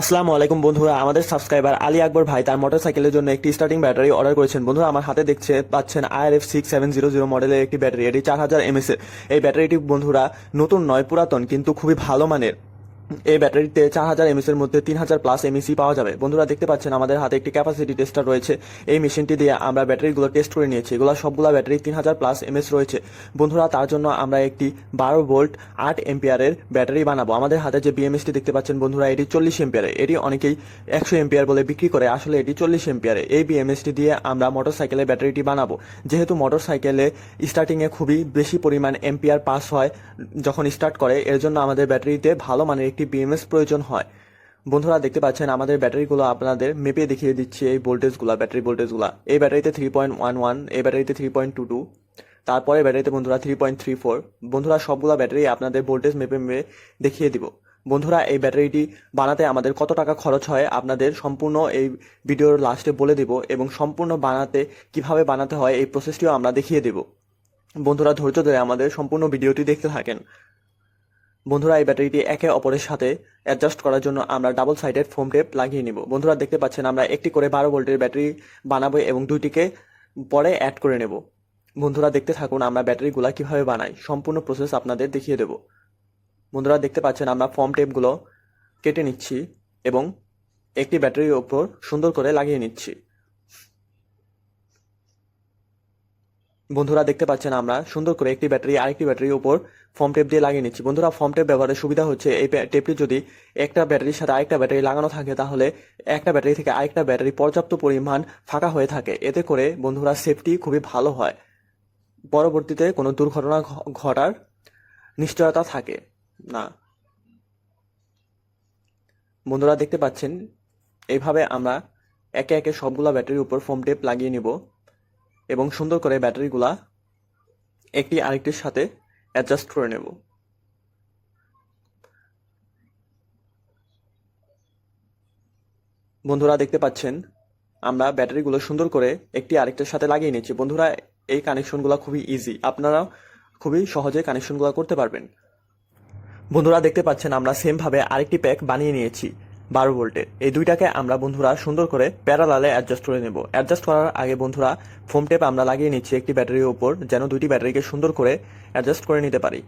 আসসালামু আলাইকুম বন্ধুরা, আমাদের সাবস্ক্রাইবার আলী আকবর ভাই তার মোটরসাইকেলের জন্য একটি স্টার্টিং ব্যাটারি অর্ডার করেছেন। বন্ধুরা, আমার হাতে দেখছে, পাচ্ছেন R F six seven zero zero মডেলের একটি ব্যাটারি এটি চার হাজার এমএস এই ব্যাটারিটি বন্ধুরা নতুন নয়, পুরাতন, কিন্তু খুবই ভালো মানের। এই ব্যাটারিতে চার হাজার এমএস এর মধ্যে তিন হাজার প্লাস এমএসি পাওয়া যাবে। বন্ধুরা, দেখতে পাচ্ছেন আমাদের হাতে একটি ক্যাপাসিটি টেস্টার রয়েছে। এই মেশিনটি দিয়ে আমরা ব্যাটারিগুলো টেস্ট করে নিয়েছি। এগুলো সবগুলো ব্যাটারি তিন হাজার প্লাস এমএস রয়েছে। বন্ধুরা, তার জন্য আমরা একটি বারো ভোল্ট আট এম্পিয়ারের ব্যাটারি বানাবো। আমাদের হাতে যে বিএমএসটি দেখতে পাচ্ছেন বন্ধুরা, এটি চল্লিশ এম্পিয়ারে। এটি অনেকেই একশো এম্পিয়ার বলে বিক্রি করে। আসলে এটি চল্লিশ এম্পিয়ারে। এই বিএমএসটি দিয়ে আমরা মোটরসাইকেলের ব্যাটারিটি বানাবো। যেহেতু মোটর মোটরসাইকেলে স্টার্টিংয়ে খুবই বেশি পরিমাণ এম্পিয়ার পাস হয় যখন স্টার্ট করে, এর জন্য আমাদের ব্যাটারিতে ভালো মানের একটি বিএমএস প্রয়োজন হয়। বন্ধুরা, দেখতে পাচ্ছেন, আমাদের ব্যাটারিগুলো আপনাদের মেপে দেখিয়ে দিচ্ছি এই ভোল্টেজগুলো, ব্যাটারি ভোল্টেজগুলো। এই ব্যাটারিতে থ্রি পয়েন্ট ওয়ান ওয়ান এই ব্যাটারিতে থ্রি পয়েন্ট টু টু তারপরে ব্যাটারিতে বন্ধুরা থ্রি পয়েন্ট থ্রি ফোর বন্ধুরা, সবগুলো ব্যাটারি আপনাদের ভোল্টেজ মেপে মেপে দেখিয়ে দিব। বন্ধুরা, এই ব্যাটারিটি বানাতে আমাদের কত টাকা খরচ হয় আপনাদের সম্পূর্ণ এই ভিডিওর লাস্টে বলে দিব এবং সম্পূর্ণ বানাতে, কীভাবে বানাতে হয় এই প্রসেসটিও আমরা দেখিয়ে দেব। বন্ধুরা, ধৈর্য ধরে আমাদের সম্পূর্ণ ভিডিওটি দেখতে থাকেন। বন্ধুরা, এই ব্যাটারিটি একে অপরের সাথে অ্যাডজাস্ট করার জন্য আমরা ডাবল সাইডেড ফোম টেপ লাগিয়ে নিব। বন্ধুরা, দেখতে পাচ্ছেন আমরা একটি করে বারো ভোল্টের ব্যাটারি বানাবো এবং দুইটিকে পরে অ্যাড করে নেব। বন্ধুরা, দেখতে থাকুন আমরা ব্যাটারিগুলো কীভাবে বানাই। সম্পূর্ণ প্রসেস আপনাদের দেখিয়ে দেব। বন্ধুরা, দেখতে পাচ্ছেন আমরা ফর্ম টেপগুলো কেটে নিচ্ছি এবং একটি ব্যাটারির ওপর সুন্দর করে লাগিয়ে নিচ্ছি। বন্ধুরা দেখতে পাচ্ছেন আমরা, সুন্দর করে একটি ব্যাটারি, আরেকটি ব্যাটারির উপর ফর্ম টেপ দিয়ে লাগিয়ে নিচ্ছি। বন্ধুরা ফর্ম টেপ ব্যবহারের সুবিধা হচ্ছে, এই টেপটি যদি একটা ব্যাটারির সাথে আরেকটা ব্যাটারি লাগানো থাকে, তাহলে একটা ব্যাটারি থেকে আরেকটা ব্যাটারি পর্যাপ্ত পরিমাণ ফাঁকা হয়ে থাকে। এতে করে বন্ধুরা সেফটি খুবই ভালো হয়। পরবর্তীতে কোনো দুর্ঘটনা ঘটার নিশ্চয়তা থাকে না। বন্ধুরা দেখতে পাচ্ছেন এইভাবে আমরা একে একে সবগুলো ব্যাটারির উপর ফোম টেপ লাগিয়ে নিব। এবং সুন্দর করে ব্যাটারিগুলা একটি আরেকটির সাথে অ্যাডজাস্ট করে নেব। বন্ধুরা, দেখতে পাচ্ছেন, আমরা ব্যাটারিগুলো সুন্দর করে একটি আরেকটার সাথে লাগিয়ে নিচ্ছি। বন্ধুরা, এই কানেকশনগুলো খুবই ইজি আপনারা খুবই সহজে কানেকশনগুলো করতে পারবেন। বন্ধুরা, দেখতে পাচ্ছেন, আমরা সেমভাবে আরেকটি প্যাক বানিয়ে নিয়েছি। বারো ভোল্টের এই দুইটাকে আমরা বন্ধুরা সুন্দর করে প্যারালালে অ্যাডজাস্ট করে নেব। অ্যাডজাস্ট করার আগে বন্ধুরা ফোম টেপ আমরা লাগিয়ে নিচ্ছি একটি ব্যাটারির উপর, যেন দুইটি ব্যাটারিকে সুন্দর করে অ্যাডজাস্ট করে নিতে পারি।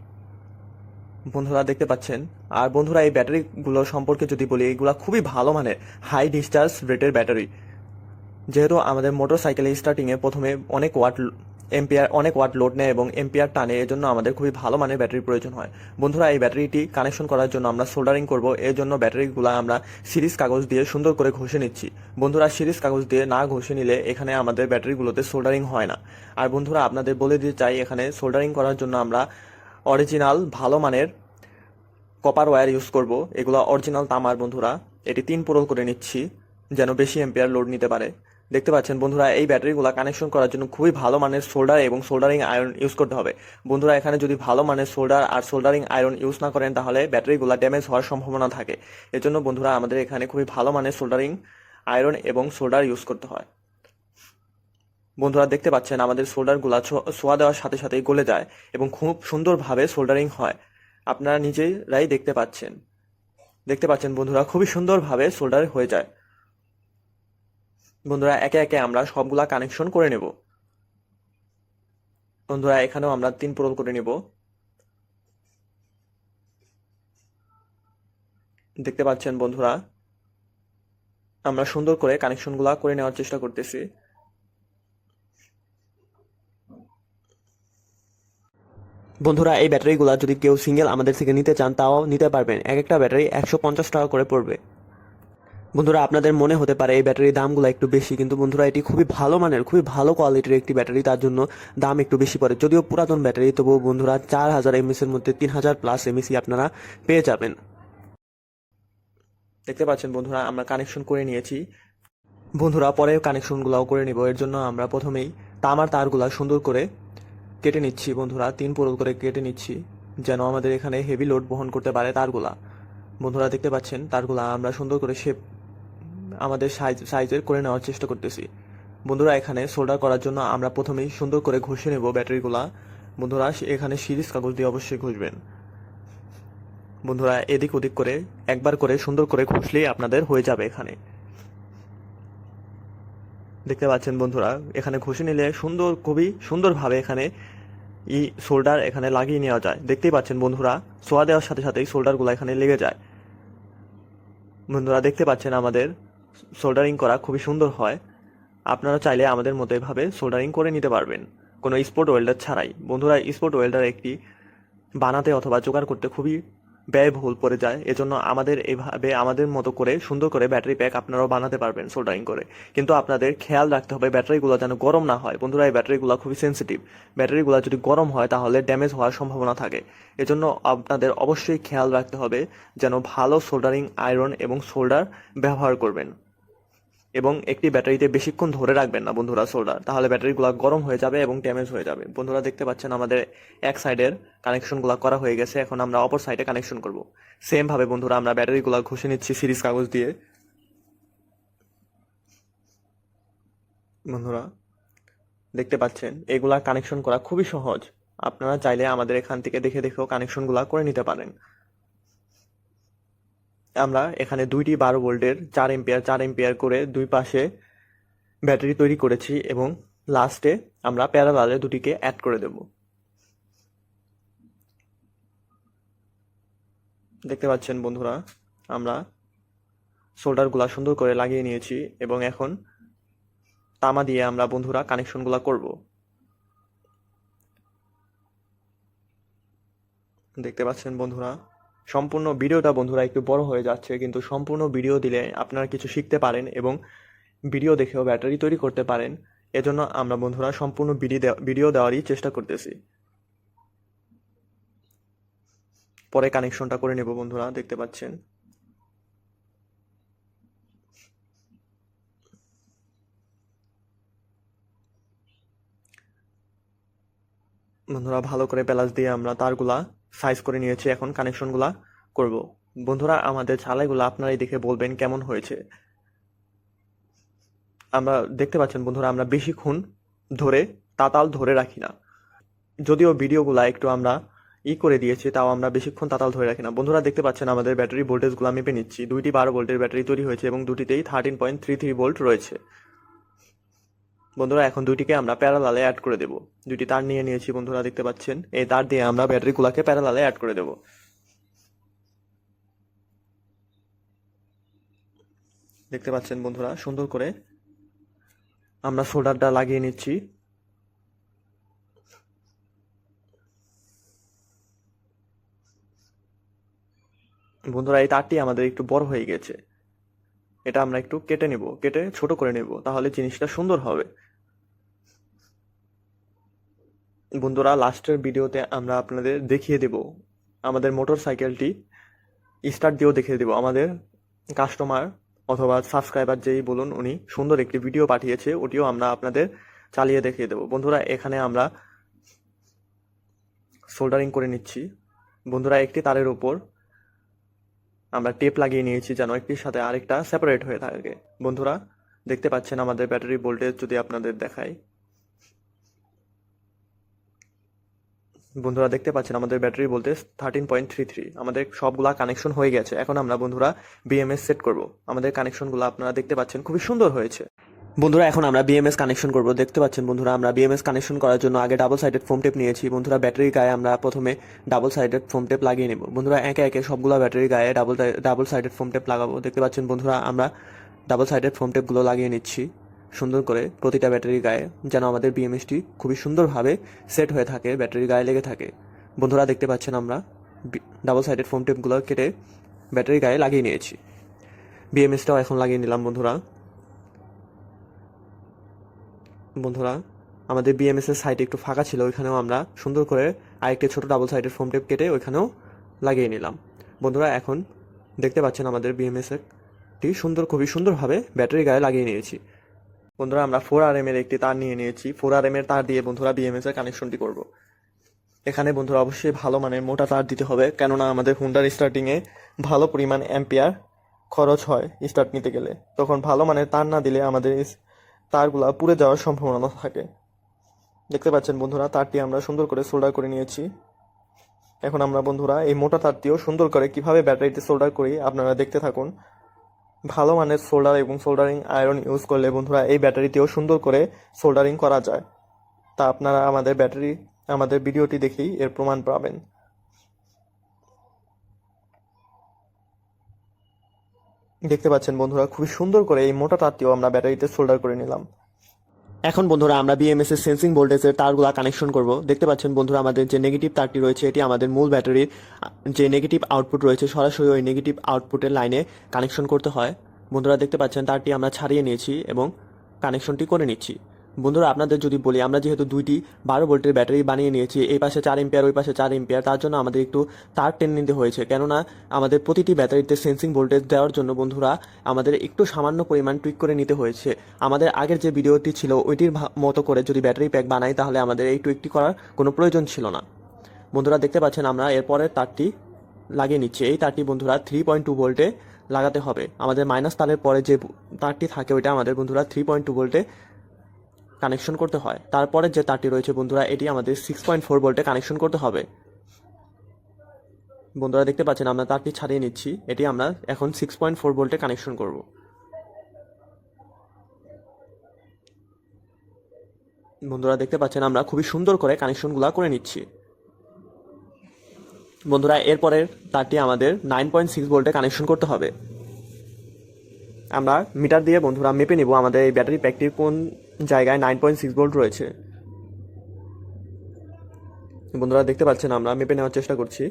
বন্ধুরা দেখতে পাচ্ছেন? আর বন্ধুরা এই ব্যাটারিগুলো সম্পর্কে যদি বলি, এগুলো খুবই ভালো মানের হাই ডিসচার্জ রেটের ব্যাটারি। যেহেতু আমাদের মোটর সাইকেলে স্টার্টিংয়ে প্রথমে অনেক ওয়াট এম্পিয়ার অনেক ওয়াট লোড নেয় এবং এম্পিয়ার টানে, এজন্য আমাদের খুবই ভালো মানের ব্যাটারির প্রয়োজন হয়। বন্ধুরা, এই ব্যাটারিটি কানেকশন করার জন্য আমরা সোল্ডারিং করব এর জন্য ব্যাটারিগুলো আমরা সিরিজ কাগজ দিয়ে সুন্দর করে ঘষে নিচ্ছি। বন্ধুরা, সিরিজ কাগজ দিয়ে না ঘষে নিলে এখানে আমাদের ব্যাটারিগুলোতে সোল্ডারিং হয় না। আর বন্ধুরা, আপনাদের বলে দিতে চাই, এখানে সোল্ডারিং করার জন্য আমরা অরিজিনাল, ভালো মানের কপার ওয়্যার ইউজ করব। এগুলো অরিজিনাল তামার, বন্ধুরা। এটি তিন পোরল করে নিচ্ছি, যেন বেশি এম্পিয়ার লোড নিতে পারে। দেখতে পাচ্ছেন বন্ধুরা, এই ব্যাটারিগুলো কানেকশন করার জন্য খুবই ভালো মানের সোল্ডার এবং সোল্ডারিং আয়রন ইউজ করতে হবে। বন্ধুরা, এখানে যদি ভালো মানের সোল্ডার আর সোল্ডারিং আয়রন ইউজ না করেন, তাহলে ব্যাটারিগুলো ড্যামেজ হওয়ার সম্ভাবনা থাকে। এজন্য বন্ধুরা, আমাদের এখানে খুবই ভালো মানের সোল্ডারিং আয়রন এবং সোল্ডার ইউজ করতে হয়। বন্ধুরা, দেখতে পাচ্ছেন আমাদের সোল্ডারগুলো ছোঁয়া দেওয়ার সাথে সাথেই গলে যায় এবং খুব সুন্দরভাবে সোল্ডারিং হয়। আপনারা নিজেরাই দেখতে পাচ্ছেন। দেখতে পাচ্ছেন বন্ধুরা, খুবই সুন্দরভাবে সোল্ডার হয়ে যায়। বন্ধুরা, একে একে আমরা সবগুলা কানেকশন করে নেব। বন্ধুরা, এখানেও আমরা তিন পোরল করে নেব। দেখতে পাচ্ছেন বন্ধুরা, আমরা সুন্দর করে কানেকশনগুলা করে নেওয়ার চেষ্টা করতেছি। বন্ধুরা, এই ব্যাটারিগুলো যদি কেউ সিঙ্গেল আমাদের থেকে নিতে চান, তাও নিতে পারবেন। এক একটা ব্যাটারি একশো পঞ্চাশ টাকা করে পড়বে। বন্ধুরা, আপনাদের মনে হতে পারে এই ব্যাটারির দামগুলো একটু বেশি, কিন্তু বন্ধুরা, এটি খুবই ভালো মানের, খুবই ভালো কোয়ালিটির একটি ব্যাটারি, তার জন্য দাম একটু বেশি পড়ে। যদিও পুরাতন ব্যাটারি, তবুও বন্ধুরা, চার হাজার এমএস এর মধ্যে তিন হাজার প্লাস এমএসি আপনারা পেয়ে যাবেন। দেখতে পাচ্ছেন বন্ধুরা, আমরা কানেকশন করে নিয়েছি। বন্ধুরা পরে কানেকশনগুলোও করে নিব। এর জন্য আমরা প্রথমেই তামার তারগুলা সুন্দর করে কেটে নিচ্ছি বন্ধুরা, তিন পোরল করে কেটে নিচ্ছি, যেন আমাদের এখানে হেভি লোড বহন করতে পারে তারগুলা। বন্ধুরা, দেখতে পাচ্ছেন, তারগুলা আমরা সুন্দর করে শেপ আমাদের সাইজ সাইজের করে নেওয়ার চেষ্টা করতেছি। বন্ধুরা, এখানে সোল্ডার করার জন্য আমরা প্রথমেই সুন্দর করে ঘষে নেব ব্যাটারিগুলা। বন্ধুরা এখানে সিরিজ কাগজ দিয়ে অবশ্যই ঘষবেন। বন্ধুরা, এদিক ওদিক করে, একবার করে সুন্দর করে ঘষলেই আপনাদের হয়ে যাবে এখানে। দেখতে পাচ্ছেন বন্ধুরা, এখানে ঘষে নিলে সুন্দর, খুবই সুন্দরভাবে এখানে ই শোল্ডার এখানে লাগিয়ে নেওয়া যায়। দেখতেই পাচ্ছেন বন্ধুরা, সোয়া দেওয়ার সাথে সাথেই শোল্ডারগুলো এখানে লেগে যায়। বন্ধুরা, দেখতে পাচ্ছেন আমাদের সোল্ডারিং করা খুবই সুন্দর হয়। আপনারা চাইলে আমাদের মতো এভাবে সোল্ডারিং করে নিতে পারবেন। কোনো স্পোর্ট ওয়েল্ডার ছাড়াই। বন্ধুরা স্পোর্ট ওয়েল্ডার একটি বানাতে অথবা জোগাড় করতে খুবই ব্যয়বহুল পড়ে যায়। এজন্য আমাদের এভাবে আমাদের মতো করে সুন্দর করে ব্যাটারি প্যাক আপনারাও বানাতে পারবেন সোল্ডারিং করে। কিন্তু আপনাদের খেয়াল রাখতে হবে ব্যাটারিগুলো যেন গরম না হয়। বন্ধুরা, এই ব্যাটারিগুলো খুবই সেন্সিটিভ ব্যাটারিগুলো যদি গরম হয়, তাহলে ড্যামেজ হওয়ার সম্ভাবনা থাকে। এজন্য আপনাদের অবশ্যই খেয়াল রাখতে হবে যেন ভালো সোল্ডারিং আয়রন এবং সোল্ডার ব্যবহার করবেন। এবং একটি ব্যাটারিতে বেশিক্ষণ ধরে রাখবেন না বন্ধুরা সোল্ডার তাহলে ব্যাটারিগুলো গরম হয়ে যাবে এবং ড্যামেজ হয়ে যাবে। বন্ধুরা দেখতে পাচ্ছেন আমাদের এক সাইডের কানেকশনগুলো করা হয়ে গেছে। এখন আমরা অপর সাইডে কানেকশন করব। সেম ভাবে বন্ধুরা আমরা ব্যাটারিগুলো ঘষে নিচ্ছি সিরিজ কাগজ দিয়ে। বন্ধুরা দেখতে পাচ্ছেন, এগুলা কানেকশন করা খুবই সহজ। আপনারা চাইলে আমাদের এখান থেকে দেখে দেখেও কানেকশনগুলো করে নিতে পারেন। আমরা এখানে দুইটি বারো ভোল্টের চার এম্পিয়ার চার এম্পিয়ার করে দুই পাশে ব্যাটারি তৈরি করেছি এবং লাস্টে আমরা প্যারালালে দুটিকে অ্যাড করে দেব। দেখতে পাচ্ছেন বন্ধুরা, আমরা সোল্ডারগুলা সুন্দর করে লাগিয়ে নিয়েছি এবং এখন তামা দিয়ে আমরা বন্ধুরা কানেকশনগুলা করব। দেখতে পাচ্ছেন বন্ধুরা সম্পূর্ণ ভিডিওটা বন্ধুরা একটু বড় হয়ে যাচ্ছে, কিন্তু সম্পূর্ণ ভিডিও দিলে আপনারা কিছু শিখতে পারেন এবং ভিডিও দেখেও ব্যাটারি তৈরি করতে পারেন। এজন্য আমরা বন্ধুরা সম্পূর্ণ ভিডিও দেওয়া- ভিডিও দেওয়ারই চেষ্টা করতেছি। পরে কানেকশনটা করে নেব বন্ধুরা, দেখতে পাচ্ছেন। বন্ধুরা ভালো করে প্যালাস দিয়ে আমরা তারগুলা সাইজ করে নিয়েছি, এখন কানেকশনগুলা করব। বন্ধুরা, আমাদের ছালাইগুলো আপনারাই দেখে বলবেন কেমন হয়েছে। আমরা দেখতে পাচ্ছেন বন্ধুরা, আমরা বেশিক্ষণ ধরে, তাতাল ধরে রাখি না। যদিও ভিডিওগুলা একটু আমরা ই করে দিয়েছি, তাও আমরা বেশিক্ষণ তাতাল ধরে রাখি না। বন্ধুরা, দেখতে পাচ্ছেন আমাদের ব্যাটারি ভোল্টেজগুলো মেপে নিচ্ছি। দুইটি বারো ভোল্টের ব্যাটারি তৈরি হয়েছে এবং দুটিতেই thirteen point three three volt রয়েছে। বন্ধুরা, এখন দুইটিকে আমরা প্যারালালে অ্যাড করে দেব। দুইটি তার নিয়ে নিয়েছি, বন্ধুরা, দেখতে পাচ্ছেন? এই তার দিয়ে আমরা ব্যাটারিগুলোকে প্যারালালে অ্যাড করে দেব। দেখতে পাচ্ছেন, বন্ধুরা, সুন্দর করে আমরা সোল্ডারটা লাগিয়ে নিচ্ছি। বন্ধুরা, এই তারটি আমাদের একটু বড় হয়ে গেছে। এটা আমরা একটু কেটে নেব, কেটে ছোট করে নেব, তাহলে জিনিসটা সুন্দর হবে। বন্ধুরা, লাস্টের ভিডিওতে আমরা আপনাদের দেখিয়ে দেব আমাদের মোটর সাইকেলটি স্টার্ট দিয়েও দেখিয়ে দেব আমাদের কাস্টমার অথবা সাবস্ক্রাইবার যেই বলুন উনি, সুন্দর একটি ভিডিও পাঠিয়েছে, ওটিও আমরা আপনাদের চালিয়ে দেখিয়ে দেব। বন্ধুরা, এখানে আমরা সোল্ডারিং করে নিচ্ছি। বন্ধুরা, একটি তারের উপর আমরা টেপ লাগিয়ে নিয়েছি যেন একটির সাথে আরেকটা সেপারেট হয়ে থাকে। বন্ধুরা, দেখতে পাচ্ছেন আমাদের ব্যাটারি ভোল্টেজ যদি আপনাদের দেখাই বন্ধুরা দেখতে পাচ্ছেন, আমাদের battery voltage thirteen point three three আমাদের সবগুলা কানেকশন হয়ে গেছে। এখন আমরা বন্ধুরা বিএমএস সেট করব। আমাদের কানেকশনগুলো আপনারা দেখতে পাচ্ছেন, খুবই সুন্দর হয়েছে। বন্ধুরা, এখন আমরা বিএমএস কানেকশন করব। দেখতে পাচ্ছেন বন্ধুরা, আমরা বিএমএস কানেকশন করার জন্য আগে ডাবল সাইডেড ফোম টেপ নিয়েছি। বন্ধুরা ব্যাটারির গায়ে আমরা প্রথমে ডাবল সাইডেড ফোম টেপ লাগিয়ে নেব। বন্ধুরা, একে একে সবগুলো ব্যাটারির গায়ে double double sided foam tape লাগাবো। দেখতে পাচ্ছেন বন্ধুরা, আমরা ডাবল সাইডেড ফোম টেপগুলো লাগিয়ে নিচ্ছি। সুন্দর করে প্রতিটা ব্যাটারির গায়ে যেন আমাদের বিএমএসটি খুবই সুন্দরভাবে সেট হয়ে থাকে, ব্যাটারির গায়ে লেগে থাকে। বন্ধুরা, দেখতে পাচ্ছেন আমরা ডাবল সাইডেড ফোম টেপগুলো কেটে ব্যাটারির গায়ে লাগিয়ে নিয়েছি। বিএমএসটাও এখন লাগিয়ে নিলাম, বন্ধুরা। বন্ধুরা, আমাদের বিএমএস এর সাইডে একটু ফাঁকা ছিল, ওইখানেও আমরা সুন্দর করে আরেকটি ছোট ডাবল সাইডের ফোম টেপ কেটে ওইখানেও লাগিয়ে নিলাম। বন্ধুরা, এখন দেখতে পাচ্ছেন আমাদের বিএমএস টি সুন্দর, খুবই সুন্দরভাবে ব্যাটারি গায়ে লাগিয়ে নিয়েছি। বন্ধুরা, আমরা ফোর আর এম এর একটি তার নিয়ে নিয়েছি। ফোর আর এম এর তার দিয়ে বন্ধুরা বিএমএস এর কানেকশনটি করব। এখানে বন্ধুরা অবশ্যই ভালো মানের মোটা তার দিতে হবে, কেননা আমাদের হুন্ডার স্টার্টিংয়ে ভালো পরিমাণ অ্যাম্পিয়ার খরচ হয় স্টার্ট নিতে গেলে। তখন ভালো মানের তার না দিলে আমাদের তারগুলা পুড়ে যাওয়ার সম্ভাবনা থাকে। দেখতে পাচ্ছেন বন্ধুরা, তারটি আমরা সুন্দর করে সোল্ডার করে নিয়েছি। এখন আমরা বন্ধুরা এই মোটা তারটিও সুন্দর করে কীভাবে ব্যাটারিতে সোল্ডার করি আপনারা দেখতে থাকুন। ভালো মানের সোল্ডার এবং সোল্ডারিং আয়রন ইউজ করলে বন্ধুরা এই ব্যাটারিতেও সুন্দর করে সোল্ডারিং করা যায়। তা আপনারা আমাদের ব্যাটারি, আমাদের ভিডিওটি দেখেই এর প্রমাণ পাবেন। দেখতে পাচ্ছেন বন্ধুরা, খুবই সুন্দর করে এই মোটা তারটিও আমরা ব্যাটারিতে সোল্ডার করে নিলাম। এখন বন্ধুরা আমরা বিএমএস এর সেন্সিং ভোল্টেজের তারগুলা কানেকশন করব। দেখতে পাচ্ছেন বন্ধুরা আমাদের যে নেগেটিভ তারটি রয়েছে, এটি আমাদের মূল ব্যাটারির যে নেগেটিভ আউটপুট রয়েছে, সরাসরি ওই নেগেটিভ আউটপুটের লাইনে কানেকশন করতে হয়। বন্ধুরা দেখতে পাচ্ছেন তারটি আমরা ছাড়িয়ে নিয়েছি এবং কানেকশনটি করে নিচ্ছি। বন্ধুরা, আপনাদের যদি বলি, আমরা যেহেতু দুইটি বারো ভোল্টের ব্যাটারি বানিয়ে নিয়েছি, এই পাশে চার এম্পিয়ার ওই পাশে চার এম্পিয়ার তার জন্য আমাদের একটু তার টেনে নিতে হয়েছে। কেননা, আমাদের প্রতিটি ব্যাটারিতে সেন্সিং ভোল্টেজ দেওয়ার জন্য বন্ধুরা, আমাদের একটু সামান্য পরিমাণ টুইক করে নিতে হয়েছে। আমাদের আগের যে ভিডিওটি ছিল, ওইটির মতো করে যদি ব্যাটারি প্যাক বানাই, তাহলে আমাদের এই টুইকটি করার কোনো প্রয়োজন ছিল না। বন্ধুরা, দেখতে পাচ্ছেন আমরা, এরপরের তারটি লাগিয়ে নিচ্ছি। এই তারটি বন্ধুরা থ্রি পয়েন্ট টু ভোল্টে লাগাতে হবে। আমাদের মাইনাস তারের পরে যে তারটি থাকে, ওইটা আমাদের বন্ধুরা থ্রি পয়েন্ট টু ভোল্টে কানেকশন করতে হয়। তারপরে যে তারটি রয়েছে, বন্ধুরা, এটি আমাদের সিক্স পয়েন্ট ফোর ভোল্টে কানেকশন করতে হবে। বন্ধুরা, দেখতে পাচ্ছেন, আমরা তারটি ছাড়িয়ে নিচ্ছি। এটি আমরা এখন সিক্স পয়েন্ট ফোর ভোল্টে কানেকশন করব। বন্ধুরা, দেখতে পাচ্ছেন, আমরা খুবই সুন্দর করে কানেকশনগুলো করে নিচ্ছি। বন্ধুরা, এরপরের তারটি আমাদের নাইন পয়েন্ট সিক্স ভোল্টে কানেকশন করতে হবে। আমরা মিটার দিয়ে, বন্ধুরা, মেপে নেব আমাদের এই ব্যাটারি প্যাকটির কোন জায়গায় নাইন পয়েন্ট সিক্স ভোল্ট রয়েছে। বন্ধুরা, দেখতে পাচ্ছেন আমরা, মেপে নেওয়ার চেষ্টা করছি।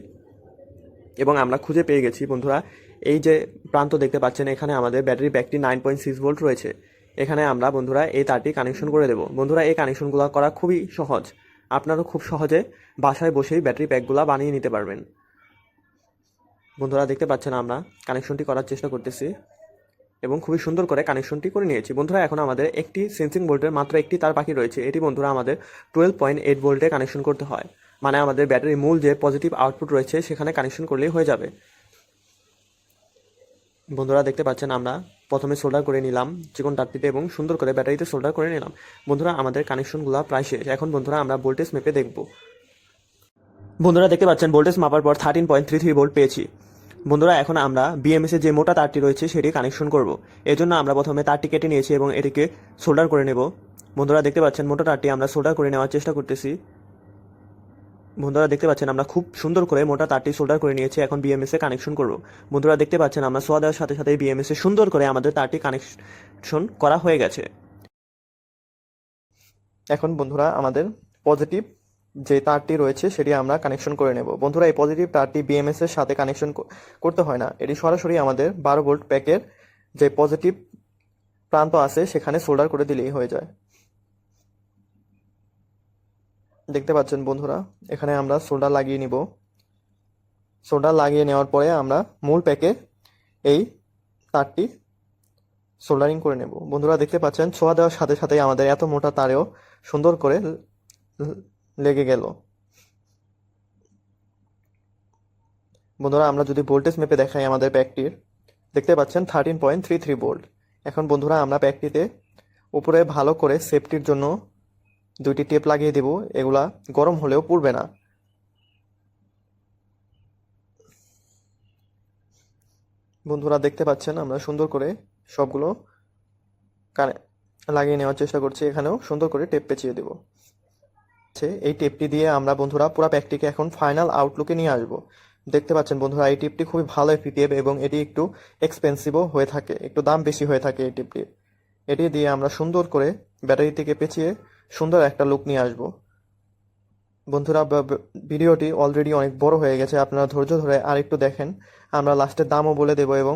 এবং আমরা খুঁজে পেয়ে গেছি, বন্ধুরা, এই যে প্রান্ত দেখতে পাচ্ছেন, এখানে আমাদের ব্যাটারি প্যাকটি নাইন পয়েন্ট সিক্স ভোল্ট রয়েছে। এখানে আমরা, বন্ধুরা, এই তারটি কানেকশন করে দেবো। বন্ধুরা, এই কানেকশনগুলো করা খুবই সহজ। আপনারও খুব সহজে বাসায় বসেই ব্যাটারি প্যাকগুলো বানিয়ে নিতে পারবেন। বন্ধুরা, দেখতে পাচ্ছেন আমরা কানেকশনটি করার চেষ্টা করতেছি। এবং খুবই সুন্দর করে কানেকশনটি করে নিয়েছি। বন্ধুরা, এখন আমাদের একটি সেন্সিং ভোল্টের মাত্র একটি তার বাকি রয়েছে। এটি বন্ধুরা আমাদের টুয়েলভ পয়েন্ট এইট ভোল্টে কানেকশন করতে হয়। মানে আমাদের ব্যাটারির মূল যে পজিটিভ আউটপুট রয়েছে, সেখানে কানেকশন করলেই হয়ে যাবে। বন্ধুরা, দেখতে পাচ্ছেন আমরা প্রথমে সোল্ডার করে নিলাম চিকন তারটিতে এবং সুন্দর করে ব্যাটারিতে সোল্ডার করে নিলাম। বন্ধুরা, আমাদের কানেকশনগুলো প্রায় শেষ। এখন বন্ধুরা, আমরা ভোল্টেজ মেপে দেখব। বন্ধুরা, দেখতে পাচ্ছেন ভোল্টেজ মাপার পর thirteen point three three volt পেয়েছি। বন্ধুরা, এখন আমরা বিএমএস এর যে মোটা তারটি রয়েছে সেটি কানেকশন করব। এর জন্য আমরা প্রথমে তারটি কেটে নিয়েছি এবং এটিকে সোল্ডার করে নেব। বন্ধুরা, দেখতে পাচ্ছেন মোটা তারটি আমরা সোল্ডার করে নেওয়ার চেষ্টা করতেছি। বন্ধুরা, দেখতে পাচ্ছেন আমরা খুব সুন্দর করে মোটা তারটি সোল্ডার করে নিয়েছি, এখন বিএমএস এ কানেকশন করব। বন্ধুরা, দেখতে পাচ্ছেন আমরা সোয়া দেওয়ার সাথে সাথে বিএমএস এ সুন্দর করে আমাদের তারটি কানেকশন করা হয়ে গেছে। এখন বন্ধুরা, আমাদের পজিটিভ যে তারটি রয়েছে সেটি আমরা কানেকশন করে নেব। বন্ধুরা, এই পজিটিভ তারটি বিএমএস এর সাথে কানেকশন করতে হয় না। এটি সরাসরি আমাদের বারো ভোল্ট প্যাকের যে পজিটিভ প্রান্ত আছে, সেখানে সোল্ডার করে দিলেই হয়ে যায়। দেখতে পাচ্ছেন বন্ধুরা, এখানে আমরা সোল্ডার লাগিয়ে নিব। সোল্ডার লাগিয়ে নেওয়ার পরে আমরা মূল প্যাকে এই তারটি সোল্ডারিং করে নেব। বন্ধুরা, দেখতে পাচ্ছেন, ছোঁয়া দেওয়ার সাথে সাথে আমাদের এত মোটা তারেও সুন্দর করে লেগে গেল। বন্ধুরা, আমরা যদি ভোল্টেজ মেপে দেখাই আমাদের প্যাকটির দেখতে পাচ্ছেন thirteen point three three volt এখন বন্ধুরা, আমরা প্যাকটিতে উপরে ভালো করে সেফটির জন্য দুইটি টেপ লাগিয়ে দেব। এগুলা গরম হলেও পুড়বে না। বন্ধুরা, দেখতে পাচ্ছেন, আমরা সুন্দর করে সবগুলো কানে লাগিয়ে নেওয়ার চেষ্টা করছি। এখানেও সুন্দর করে টেপ পেঁচিয়ে দেব। আছে, এই টেপটি দিয়ে আমরা বন্ধুরা পুরো প্যাকটিকে এখন ফাইনাল আউটলুকে নিয়ে আসব। দেখতে পাচ্ছেন বন্ধুরা এই টিপটি খুবই ভালো একটি টেপ এবং এটি একটু এক্সপেন্সিভও হয়ে থাকে একটু দাম বেশি হয়ে থাকে এই টিপটি। এটি দিয়ে আমরা সুন্দর করে ব্যাটারি থেকে পেঁচিয়ে সুন্দর একটা লুক নিয়ে আসব। বন্ধুরা ভিডিওটি অলরেডি অনেক বড় হয়ে গেছে আপনারা ধৈর্য ধরে আরেকটু দেখেন। আমরা লাস্টের দামও বলে দেব এবং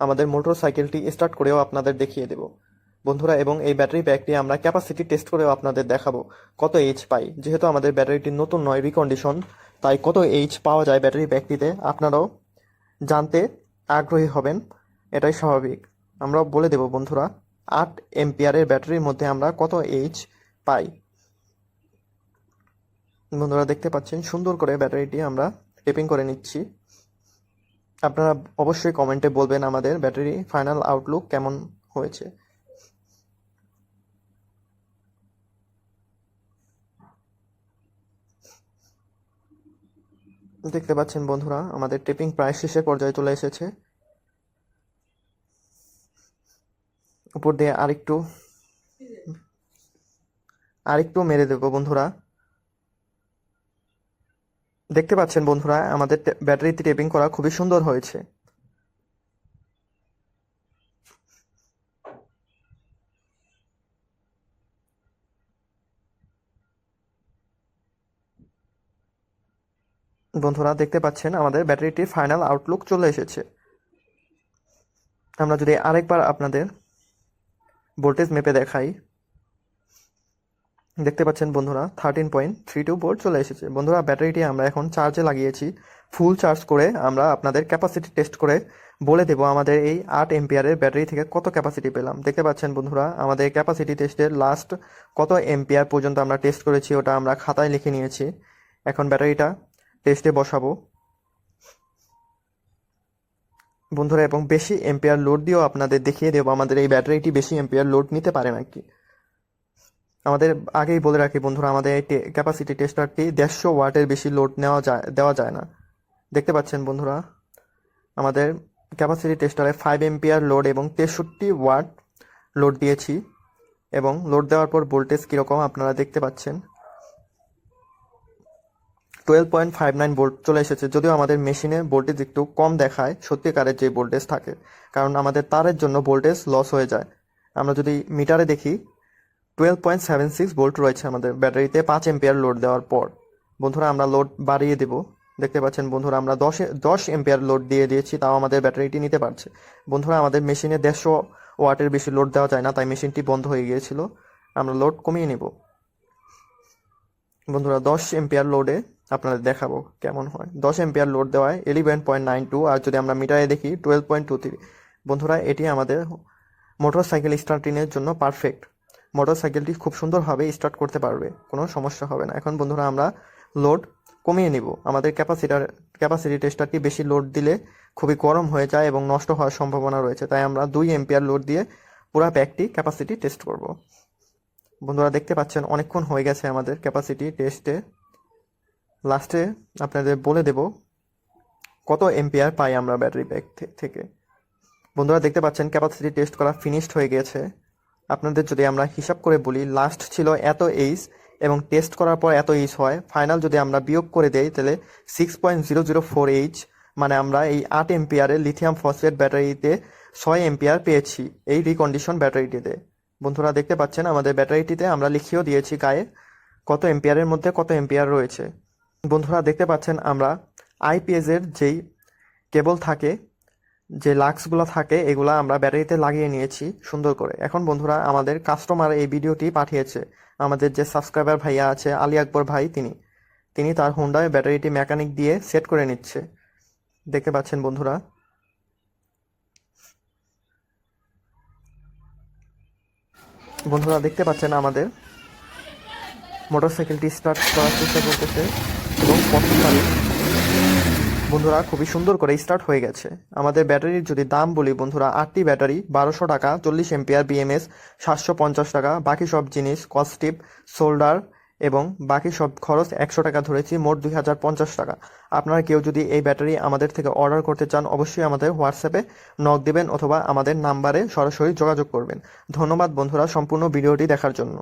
আমাদের মোটর সাইকেলটি স্টার্ট করেও আপনাদের দেখিয়ে দেব। বন্ধুরা, এবং এই ব্যাটারি ব্যাগটি আমরা ক্যাপাসিটি টেস্ট করেও আপনাদের দেখাবো। কত এইচ পাই? যেহেতু আমাদের ব্যাটারিটি নতুন নয় রিকন্ডিশন তাই কত এইচ পাওয়া যায় ব্যাটারি ব্যাগটিতে আপনারাও জানতে আগ্রহী হবেন, এটাই স্বাভাবিক। আমরাও বলে দেব বন্ধুরা, আট এম্পিয়ারের ব্যাটারির মধ্যে আমরা কত এইচ পাই? বন্ধুরা, দেখতে পাচ্ছেন, সুন্দর করে ব্যাটারিটি আমরা টেপিং করে নিচ্ছি। আপনারা অবশ্যই কমেন্টে বলবেন আমাদের ব্যাটারি ফাইনাল আউটলুক কেমন হয়েছে। দেখতে পাচ্ছেন বন্ধুরা, আমাদের টেপিং প্রায় শেষের পর্যায়ে চলে এসেছে। উপর দিয়ে আরেকটু আরেকটু মেরে দেবো বন্ধুরা। দেখতে পাচ্ছেন বন্ধুরা, আমাদের ব্যাটারিতে টেপিং করা খুবই সুন্দর হয়েছে। বন্ধুরা, দেখতে পাচ্ছেন আমাদের ব্যাটারিটির ফাইনাল আউটলুক চলে এসেছে। আমরা যদি আরেকবার আপনাদের ভোল্টেজ মেপে দেখাই। দেখতে পাচ্ছেন বন্ধুরা thirteen point three two volt চলে এসেছে। বন্ধুরা, ব্যাটারিটি আমরা এখন চার্জে লাগিয়েছি। ফুল চার্জ করে আমরা আপনাদের ক্যাপাসিটি টেস্ট করে বলে দেবো আমাদের এই আট এম্পিয়ারের ব্যাটারি থেকে কত ক্যাপাসিটি পেলাম। দেখতে পাচ্ছেন বন্ধুরা, আমাদের ক্যাপাসিটি টেস্টের লাস্ট কত এম্পিয়ার পর্যন্ত আমরা টেস্ট করেছি, ওটা আমরা খাতায় লিখে নিয়েছি। এখন ব্যাটারিটা টেস্টে বসাবো। বন্ধুরা, এবং বেশি এম্পিয়ার লোড দিয়েও আপনাদের দেখিয়ে দেবো, আমাদের এই ব্যাটারিটি বেশি এম্পিয়ার লোড নিতে পারে নাকি? আমাদের আগেই বলে রাখি বন্ধুরা, আমাদের এই ক্যাপাসিটি টেস্টারটি দেড়শো ওয়াটের বেশি লোড নেওয়া যায় দেওয়া যায় না। দেখতে পাচ্ছেন বন্ধুরা, আমাদের ক্যাপাসিটি টেস্টারে ফাইভ এম্পিয়ার লোড এবং তেষট্টি ওয়াট লোড দিয়েছি, এবং লোড দেওয়ার পর ভোল্টেজ কীরকম আপনারা দেখতে পাচ্ছেন। Twelve point five nine volt চলে এসেছে, যদিও আমাদের মেশিনে ভোল্টেজ একটু কম দেখায়, সত্যিকারের যে ভোল্টেজ থাকে। কারণ আমাদের তারের জন্য ভোল্টেজ লস হয়ে যায়। আমরা যদি মিটারে দেখি twelve point seven six volt রয়েছে আমাদের ব্যাটারিতে পাঁচ এম্পিয়ার লোড দেওয়ার পর। বন্ধুরা, আমরা লোড বাড়িয়ে দেব। দেখতে পাচ্ছেন বন্ধুরা, আমরা দশে, দশ এম্পিয়ার লোড দিয়ে দিয়েছি, তাও আমাদের ব্যাটারিটি নিতে পারছে। বন্ধুরা, আমাদের মেশিনে দেড়শো ওয়াটের বেশি লোড দেওয়া যায় না, তাই মেশিনটি বন্ধ হয়ে গিয়েছিল। আমরা লোড কমিয়ে নেব। বন্ধুরা, দশ এম্পিয়ার লোডে আপনাদের দেখাবো কেমন হয়। দশ এম্পিয়ার লোড দেওয়ায় ইলেভেন পয়েন্ট নাইন টু আর যদি আমরা মিটারে দেখি টুয়েলভ পয়েন্ট টু থ্রি বন্ধুরা, এটি আমাদের মোটর সাইকেল স্টার্টিংয়ের জন্য পারফেক্ট মোটর সাইকেলটি খুব সুন্দরভাবে স্টার্ট করতে পারবে, কোনো সমস্যা হবে না। এখন বন্ধুরা, আমরা লোড কমিয়ে নিব। আমাদের ক্যাপাসিটার ক্যাপাসিটি টেস্টারটি বেশি লোড দিলে খুবই গরম হয়ে যায় এবং নষ্ট হওয়ার সম্ভাবনা রয়েছে। তাই আমরা দুই এম্পিয়ার লোড দিয়ে পুরো প্যাকটি ক্যাপাসিটি টেস্ট করব। বন্ধুরা, দেখতে পাচ্ছেন, অনেকক্ষণ হয়ে গেছে আমাদের ক্যাপাসিটি টেস্টে লাস্টে আপনাদের বলে দেব কত এম্পিয়ার পাই আমরা ব্যাটারি ব্যাগ থেকে। বন্ধুরা, দেখতে পাচ্ছেন ক্যাপাসিটি টেস্ট করা ফিনিশড হয়ে গেছে আপনাদের যদি আমরা হিসাব করে বলি লাস্ট ছিল এত এইচ এবং টেস্ট করার পর এত এইচ হয়। ফাইনাল যদি আমরা বিয়োগ করে দেই, তাহলে six point zero zero four H মানে আমরা এই আট এম্পিয়ারের লিথিয়াম ফসফেট ব্যাটারিতে ছয় এম্পিয়ার পেয়েছি এই রিকন্ডিশন ব্যাটারিটিতে বন্ধুরা, দেখতে পাচ্ছেন আমাদের ব্যাটারিটিতে আমরা লিখিয়েও দিয়েছি গায়ে কত এম্পিয়ারের মধ্যে কত এম্পিয়ার রয়েছে। বন্ধুরা দেখতে পাচ্ছেন আমরা আইপিএসের যেই কেবল থাকে, যে লাক্সগুলো থাকে, এগুলা আমরা ব্যাটারিতে লাগিয়ে নিয়েছি সুন্দর করে। এখন বন্ধুরা আমাদের কাস্টমার এই ভিডিওটি পাঠিয়েছে। আমাদের যে সাবস্ক্রাইবার ভাইয়া আছে, আলী আকবর ভাই তিনি তিনি তার হোন্ডায় ব্যাটারিটি মেকানিক দিয়ে সেট করে নিচ্ছে। দেখতে পাচ্ছেন বন্ধুরা। বন্ধুরা দেখতে পাচ্ছেন আমাদের মোটরসাইকেলটি স্টার্ট করার চেষ্টা করতেছে। বন্ধুরা, খুবই সুন্দর করে স্টার্ট হয়ে গেছে। আমাদের ব্যাটারির যদি দাম বলি, বন্ধুরা, আটটি ব্যাটারি, বারোশো টাকা, চল্লিশ এম্পিয়ার বিএমএস সাতশো পঞ্চাশ টাকা, বাকি সব জিনিস কস্টিপ সোল্ডার এবং বাকি সব খরচ একশো টাকা ধরেছি, মোট দুই হাজার পঞ্চাশ টাকা। আপনারা কেউ যদি এই ব্যাটারি আমাদের থেকে অর্ডার করতে চান, অবশ্যই আমাদের হোয়াটসঅ্যাপে নক দেবেন অথবা আমাদের নাম্বারে সরাসরি যোগাযোগ করবেন। ধন্যবাদ বন্ধুরা, সম্পূর্ণ ভিডিওটি দেখার জন্য।